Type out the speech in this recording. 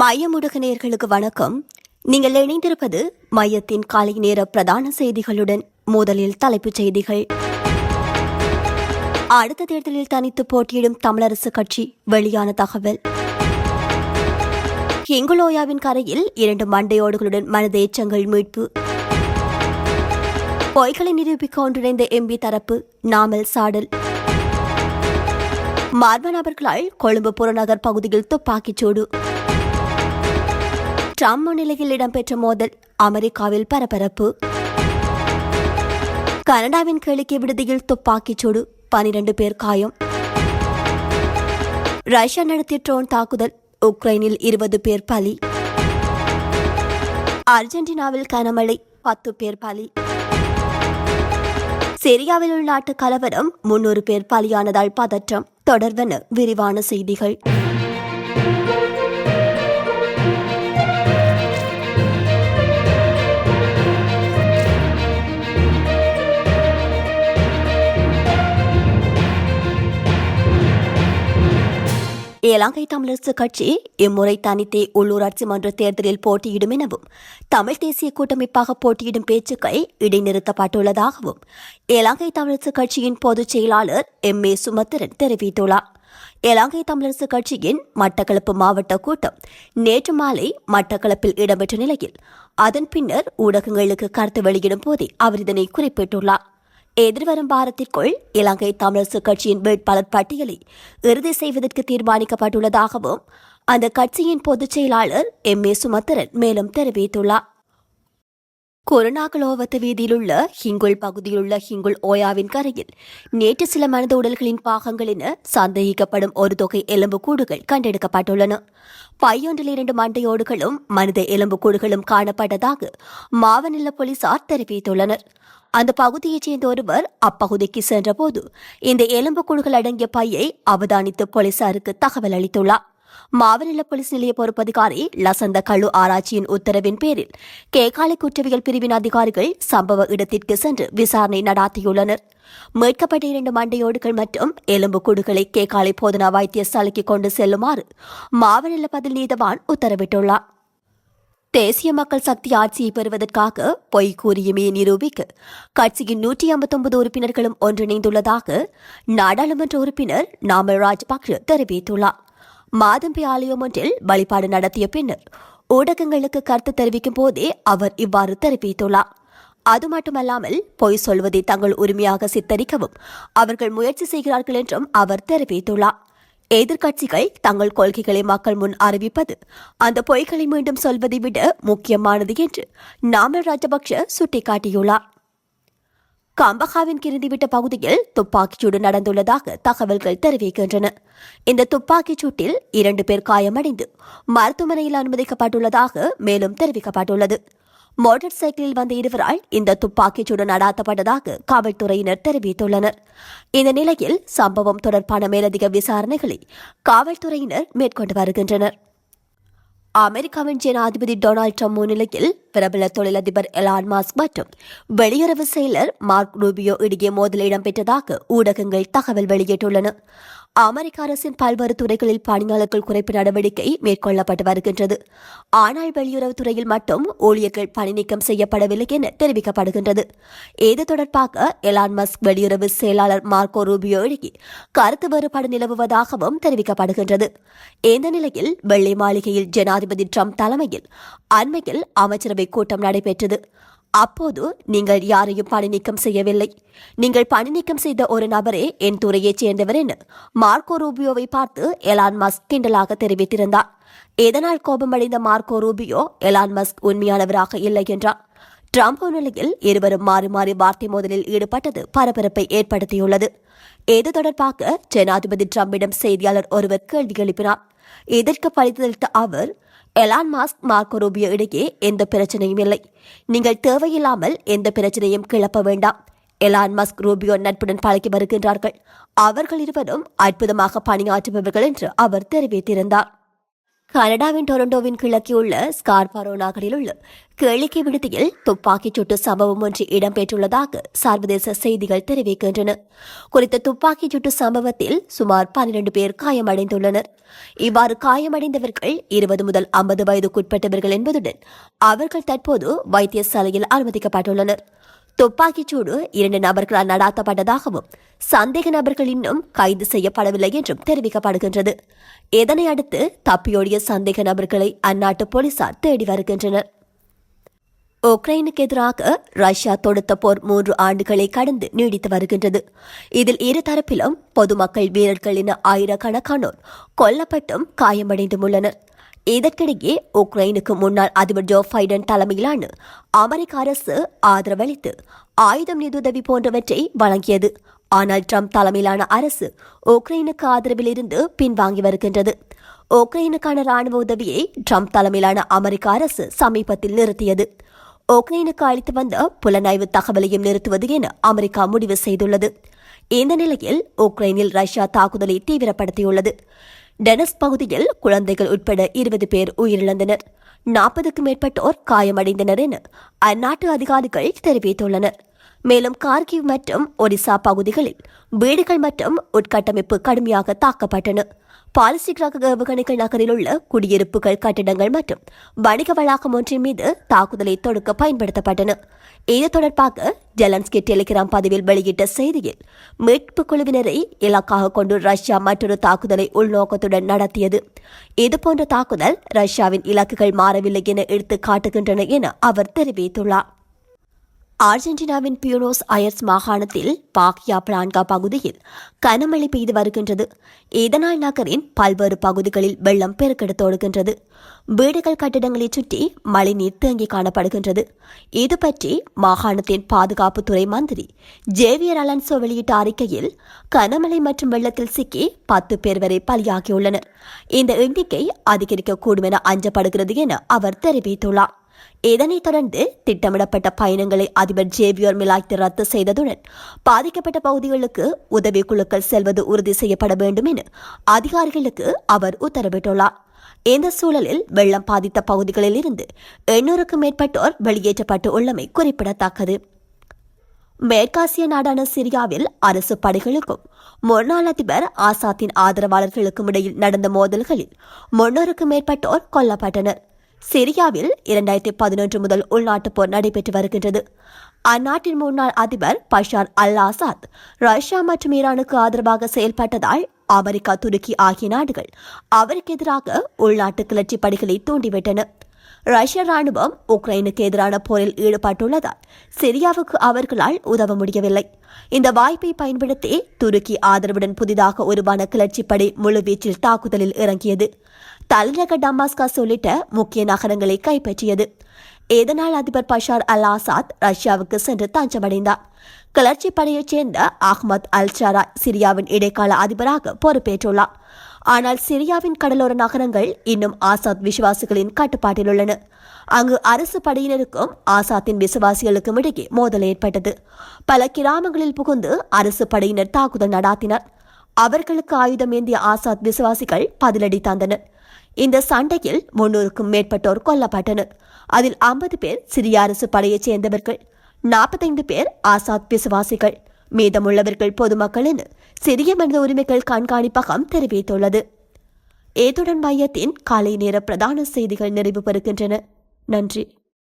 மையமுடுக நேர்களுக்கு வணக்கம். நீங்கள் இணைந்திருப்பது மையத்தின் காலை நேர பிரதான செய்திகளுடன் முதலில் தலைப்புச் செய்திகள். அடுத்த தேர்தலில் தனித்து போட்டியிடும் தமிழரசு கட்சி வெளியான தகவல். ஹிங்குலோயாவின் கரையில் இரண்டு மண்டையோடுகளுடன் மனித எச்சங்கள் மீட்பு. பொய்களை நிரூபிக்க ஒன்றிணைந்த எம்பி தரப்பு நாமல் சாடல். மர்ம நபர்களால் கொழும்பு புறநகர் பகுதியில் துப்பாக்கிச்சூடு ட்ரம்ப் முன்னிலையில் இடம்பெற்ற மோதல் அமெரிக்காவில் பரபரப்பு. கனடாவின் கேளிக்கை விடுதியில் துப்பாக்கிச் சூடு பனிரண்டு பேர் காயம். ரஷ்யா நடத்திய ட்ரோன் தாக்குதல் உக்ரைனில் இருபது பேர் பலி. அர்ஜென்டினாவில் கனமழை பத்து பேர் பலி. சிரியாவில் உள்நாட்டு கலவரம் முன்னூறு பேர் பலியானதால் பதற்றம். தொடர்வன விரிவான செய்திகள். இலங்கை தமிழரசு கட்சி இம்முறை தனித்தே உள்ளூராட்சி மன்ற தேர்தலில் போட்டியிடும் எனவும் தமிழ் தேசிய கூட்டமைப்பாக போட்டியிடும் பேச்சுக்கள் இடைநிறுத்தப்பட்டுள்ளதாகவும் இலங்கை தமிழரசு கட்சியின் பொதுச் செயலாளர் எம். ஏ. சுமத்திரன் தெரிவித்துள்ளார். இலங்கை தமிழரசு கட்சியின் மட்டக்களப்பு மாவட்ட கூட்டம் நேற்று மாலை மட்டக்களப்பில் இடம்பெற்ற நிலையில் அதன் பின்னர் ஊடகங்களுக்கு கருத்து வெளியிடும் போதே அவர் இதனை குறிப்பிட்டுள்ளார். எதிர்வரும் வாரத்திற்குள் இலங்கை தமிழரசு கட்சியின் வேட்பாளர் பட்டியலை இறுதி செய்வதற்கு தீர்மானிக்கப்பட்டுள்ளதாகவும் அந்த கட்சியின் பொதுச் செயலாளர் எம். ஏ. சுமத்திரன் மேலும் தெரிவித்துள்ளார். கொரோனாகுலோவத்த வீதியிலுள்ள ஹிங்குல் பகுதியிலுள்ள ஹிங்குள் ஓயாவின் கரையில் நேற்று சில மனித உடல்களின் பாகங்கள் என சந்தேகிக்கப்படும் ஒரு தொகை எலும்புக்கூடுகள் கண்டெடுக்கப்பட்டுள்ளன. பையொன்றில் இரண்டு மண்டையோடுகளும் மனித எலும்புக்கூடுகளும் காணப்பட்டதாக மாவநில போலீசார் தெரிவித்துள்ளனர். அந்த பகுதியைச் சேர்ந்த ஒருவர் அப்பகுதிக்கு சென்றபோது இந்த எலும்புக்கூடுகள் அடங்கிய பையை அவதானித்து போலீசாருக்கு தகவல் அளித்துள்ளார். மாவநில போலீஸ் நிலைய பொறுப்பதிகாரி லசந்த கழு ஆராய்ச்சியின் உத்தரவின் பேரில் கேகாலை குற்றவியல் பிரிவின் அதிகாரிகள் சம்பவ இடத்திற்கு சென்று விசாரணை நடாத்தியுள்ளனர். மீட்கப்பட்ட இரண்டு மண்டையோடுகள் மற்றும் எலும்புக்கூடுகளை கேகாலை போதனா வைத்தியசாலைக்கு கொண்டு செல்லுமாறு மாவநில பதில் நீதவான் உத்தரவிட்டுள்ளார். தேசிய மக்கள் சக்தி ஆட்சியை பெறுவதற்காக பொய் கூறியுமே நிரூபிக்க கட்சியின் நூற்றி ஐம்பத்தொன்பது உறுப்பினர்களும் ஒன்றிணைந்துள்ளதாக நாடாளுமன்ற உறுப்பினர் நாமல் ராஜபக்ஷ தெரிவித்துள்ளார். மாதம்பி ஆலயம் ஒன்றில் வழிபாடு நடத்திய பின்னர் ஊடகங்களுக்கு கருத்து தெரிவிக்கும் போதே அவர் இவ்வாறு தெரிவித்துள்ளார். அது மட்டுமல்லாமல் பொய் சொல்வதை தங்கள் உரிமையாக சித்தரிக்கவும் அவர்கள் முயற்சி செய்கிறார்கள் என்றும் அவர் தெரிவித்துள்ளார். எதிர்க்கட்சிகள் தங்கள் கொள்கைகளை மக்கள் முன் அறிவிப்பது அந்த பொய்களை மீண்டும் சொல்வதை விட முக்கியமானது என்று நாமல் ராஜபக்ஷ சுட்டிக்காட்டியுள்ளார். கம்பகாவின் கிருந்திவிட்ட பகுதியில் துப்பாக்கிச்சூடு நடந்துள்ளதாக தகவல்கள் தெரிவிக்கின்றன. இந்த துப்பாக்கிச் சூட்டில் இரண்டு பேர் காயமடைந்து மருத்துவமனையில் அனுமதிக்கப்பட்டுள்ளதாக மேலும் தெரிவிக்கப்பட்டுள்ளது. மோட்டார் சைக்கிளில் வந்த இருவரால் இந்த துப்பாக்கிச்சூடு நடாத்தப்பட்டதாக காவல்துறையினர் தெரிவித்துள்ளனர். இந்த நிலையில் சம்பவம் தொடர்பான மேலதிக விசாரணைகளை காவல்துறையினர் மேற்கொண்டு வருகின்றனர். அமெரிக்காவின் ஜனாதிபதி டொனால்டு ட்ரம்ப் முன்னிலையில் பிரபல தொழிலதிபர் எலான் மாஸ்க் மற்றும் வெளியுறவு செயலர் மார்க் ரூபியோ இடையே மோதல் இடம்பெற்றதாக ஊடகங்கள் தகவல் வெளியிட்டுள்ளன. அமெரிக்க அரசின் பல்வேறு துறைகளில் பணியாளர்கள் குறைப்பு நடவடிக்கை மேற்கொள்ளப்பட்டு வருகின்றது. ஆனால் வெளியுறவுத்துறையில் மட்டும் ஊழியர்கள் பணி நீக்கம் செய்யப்படவில்லை என தெரிவிக்கப்படுகின்றது. இது தொடர்பாக எலான் மஸ்க் வெளியுறவு செயலாளர் மார்க்கோ ரூபியோ இடையே கருத்து வேறுபாடு நிலவுவதாகவும் தெரிவிக்கப்படுகின்றது. இந்த நிலையில் வெள்ளை மாளிகையில் ஜனாதிபதி டிரம்ப் தலைமையில் அண்மையில் அமைச்சரவை கூட்டம் நடைபெற்றது. அப்போது நீங்கள் யாரையும் பணி நீக்கம் செய்யவில்லை. நீங்கள் பணி நீக்கம் செய்த ஒரு நபரே என் துறையைச் சேர்ந்தவர் என மார்க்கோ ரூபியோவை பார்த்து எலான் மஸ்க் கிண்டலாக தெரிவித்திருந்தார். இதனால் கோபமடைந்த மார்க்கோ ரூபியோ எலான் மஸ்க் உண்மையானவராக இல்லை என்றார். ட்ரம்ப் முன்னிலையில் இருவரும் மாறி மாறி வார்த்தை மோதலில் ஈடுபட்டது பரபரப்பை ஏற்படுத்தியுள்ளது. இது தொடர்பாக ஜனாதிபதி ட்ரம்பிடம் செய்தியாளர் ஒருவர் கேள்வி எழுப்பினார். இதற்கு பதிலளித்த அவர் எலான் மாஸ்க் மார்க்கோ ரூபியோ இடையே எந்த பிரச்சனையும் இல்லை. நீங்கள் தேவையில்லாமல் எந்த பிரச்சனையும் கிளப்ப வேண்டாம். எலான் மஸ்க் ரூபியோ நட்புடன் பழகி வருகின்றார்கள். அவர்கள் இருவரும் அற்புதமாக பணியாற்றுபவர்கள் என்று அவர் தெரிவித்திருந்தார். கனடாவின் டொரண்டோவின் கிழக்கே உள்ள ஸ்கார்பாரோ நகரில் உள்ள கேளிக்கை விடுதியில் துப்பாக்கிச் சூட்டு சம்பவம் ஒன்று இடம்பெற்றுள்ளதாக சர்வதேச செய்திகள் தெரிவிக்கின்றன. குறித்த துப்பாக்கிச் சூட்டு சம்பவத்தில் சுமார் பன்னிரண்டு பேர் காயமடைந்துள்ளனர். இவ்வாறு காயமடைந்தவர்கள் இருபது முதல் ஐம்பது வயதுக்குட்பட்டவர்கள் என்பதுடன் அவர்கள் தற்போது வைத்தியசாலையில் அனுமதிக்கப்பட்டுள்ளனர். துப்பாக்கிச் சூடு இரண்டு நபர்களால் நடாத்தப்பட்டதாகவும் சந்தேக நபர்கள் இன்னும் கைது செய்யப்படவில்லை என்றும் தெரிவிக்கப்படுகின்றது. இதனை அடுத்து தப்பியோடிய சந்தேக நபர்களை அந்நாட்டு போலீசார் தேடி வருகின்றனர். உக்ரைனுக்கு எதிராக ரஷ்யா தொடுத்த போர் மூன்று ஆண்டுகளை கடந்து நீடித்து வருகின்றது. இதில் இரு தரப்பிலும் பொதுமக்கள் வீரர்கள் என ஆயிரக்கணக்கானோர் கொல்லப்பட்டும் காயமடைந்தும் உள்ளனர். இதற்கிடையே உக்ரைனுக்கு முன்னாள் அதிபர் ஜோ பைடன் தலைமையிலான அமெரிக்க அரசு ஆதரவளித்து ஆயுதம் நிதியுதவி போன்றவற்றை வழங்கியது. ஆனால் ட்ரம்ப் தலைமையிலான அரசு உக்ரைனுக்கு ஆதரவில் இருந்து பின்வாங்கி வருகின்றது. உக்ரைனுக்கான ராணுவ உதவியை ட்ரம்ப் தலைமையிலான அமெரிக்க அரசு சமீபத்தில் நிறுத்தியது. உக்ரைனுக்கு அளித்து வந்த புலனாய்வு தகவலையும் நிறுத்துவது என அமெரிக்கா முடிவு செய்துள்ளது. இந்த நிலையில் உக்ரைனில் ரஷ்யா தாக்குதலை தீவிரப்படுத்தியுள்ளது. டெனஸ் பகுதியில் குழந்தைகள் உட்பட இருபது பேர் உயிரிழந்தனர். நாற்பதுக்கும் மேற்பட்டோர் காயமடைந்தனர் என அந்நாட்டு அதிகாரிகள் தெரிவித்துள்ளனர். மேலும் கார்கிவ் மற்றும் ஒடிசா பகுதிகளில் வீடுகள் மற்றும் உட்கட்டமைப்பு கடுமையாக தாக்கப்பட்டன. பாலிஸ்டிக் ஏவுகணைகள் நகரில் உள்ள குடியிருப்புகள் கட்டிடங்கள் மற்றும் வணிக வளாகம் ஒன்றின் மீது தாக்குதலை தொடுக்க பயன்படுத்தப்பட்டன. இது தொடர்பாக ஜெலன்ஸ்கி டெலிகிராம் பதிவில் வெளியிட்ட செய்தியில் மீட்பு குழுவினரை இலக்காக கொண்டு ரஷ்யா மற்றொரு தாக்குதலை உள்நோக்கத்துடன் நடத்தியது. இதுபோன்ற தாக்குதல் ரஷ்யாவின் இலக்குகள் மாறவில்லை என எடுத்து காட்டுகின்றன என அவர் தெரிவித்துள்ளார். அர்ஜென்டினாவின் பியூனோஸ் அயர்ஸ் மாகாணத்தில் பாக்யா பிளான்கா பகுதியில் கனமழை பெய்து வருகின்றது. இதனால் நகரின் பல்வேறு பகுதிகளில் வெள்ளம் பெருக்கெடுத்தோடுகின்றது வீடுகள் கட்டிடங்களை சுற்றி மழைநீர் தேங்கி காணப்படுகின்றது. இது பற்றி மாகாணத்தின் பாதுகாப்புத்துறை மந்திரி ஜேவியர் அலன்சோ வெளியிட்ட அறிக்கையில் கனமழை மற்றும் வெள்ளத்தில் சிக்கி பத்து பேர் வரை பலியாகியுள்ளனர். இந்த எண்ணிக்கை அதிகரிக்கக்கூடும் என அஞ்சப்படுகிறது என அவர் தெரிவித்துள்ளார். இதனைத் தொடர்ந்து திட்டமிடப்பட்ட பயணங்களை அதிபர் ஜேவியர் மிலாய்த்து ரத்து செய்ததுடன் பாதிக்கப்பட்ட பகுதிகளுக்கு உதவி குழுக்கள் செல்வது உறுதி செய்யப்பட வேண்டும் என அதிகாரிகளுக்கு அவர் உத்தரவிட்டுள்ளார். இந்த சூழலில் வெள்ளம் பாதித்த பகுதிகளில் இருந்து எண்ணூறுக்கும் மேற்பட்டோர் வெளியேற்றப்பட்டு உள்ளமை குறிப்பிடத்தக்கது. மேற்காசிய நாடான சிரியாவில் அரசு படைகளுக்கும் முன்னாள் அதிபர் ஆசாத்தின் ஆதரவாளர்களுக்கும் இடையில் நடந்த மோதல்களில் முன்னூறுக்கும் மேற்பட்டோர் கொல்லப்பட்டனர். சிரியாவில் இரண்டாயிரத்தி பதினொன்று முதல் உள்நாட்டுப் போர் நடைபெற்று வருகின்றது. அந்நாட்டின் முன்னாள் அதிபர் பஷார் அல் ஆசாத் ரஷ்யா மற்றும் ஈரானுக்கு ஆதரவாக செயல்பட்டதால் அமெரிக்கா துருக்கி ஆகிய நாடுகள் அவருக்கு எதிராக உள்நாட்டு கிளர்ச்சி படைகளை தூண்டிவிட்டன. ரஷ்ய ராணுவம் உக்ரைனுக்கு எதிரான போரில் ஈடுபட்டுள்ளதால் சிரியாவுக்கு அவர்களால் உதவ முடியவில்லை. இந்த வாய்ப்பை பயன்படுத்தி துருக்கி ஆதரவுடன் புதிதாக உருவான கிளர்ச்சி படை முழுவீச்சில் தாக்குதலில் இறங்கியது. தலைநகர் டமாஸ்கஸ் உள்ளிட்ட முக்கிய நகரங்களை கைப்பற்றியது. இதனால் அதிபர் பஷார் அல் ஆசாத் ரஷ்யாவுக்கு சென்று தஞ்சமடைந்தார். கிளர்ச்சி படையைச் சேர்ந்த அஹ்மத் அல் சரா சிரியாவின் இடைக்கால அதிபராக பொறுப்பேற்றுள்ளார். ஆனால் சிரியாவின் கடலோர நகரங்கள் இன்னும் ஆசாத் விசுவாசிகளின் கட்டுப்பாட்டில் உள்ளன. அங்கு அரசு படையினருக்கும் ஆசாத்தின் விசுவாசிகளுக்கும் இடையே மோதல் ஏற்பட்டது. பல கிராமங்களில் புகுந்து அரசு படையினர் தாக்குதல் நடாத்தினர். அவர்களுக்கு ஆயுதம் ஏந்திய ஆசாத் விசுவாசிகள் பதிலடி தந்தனர் இந்த சண்டையில் முன்னூறுக்கும் மேற்பட்டோர் கொல்லப்பட்டனர். அதில் ஐம்பது பேர் சிரிய அரசு படையைச் சேர்ந்தவர்கள். நாற்பத்தைந்து பேர் ஆசாத் விசுவாசிகள். மீதமுள்ளவர்கள் பொதுமக்களின் சிறிய மனித உரிமைகள் கண்காணிப்பகம் தெரிவித்துள்ளது. ஏதுடன் மையத்தின் காலை நேர பிரதான செய்திகள் நிறைவு பெறுகின்றன. நன்றி.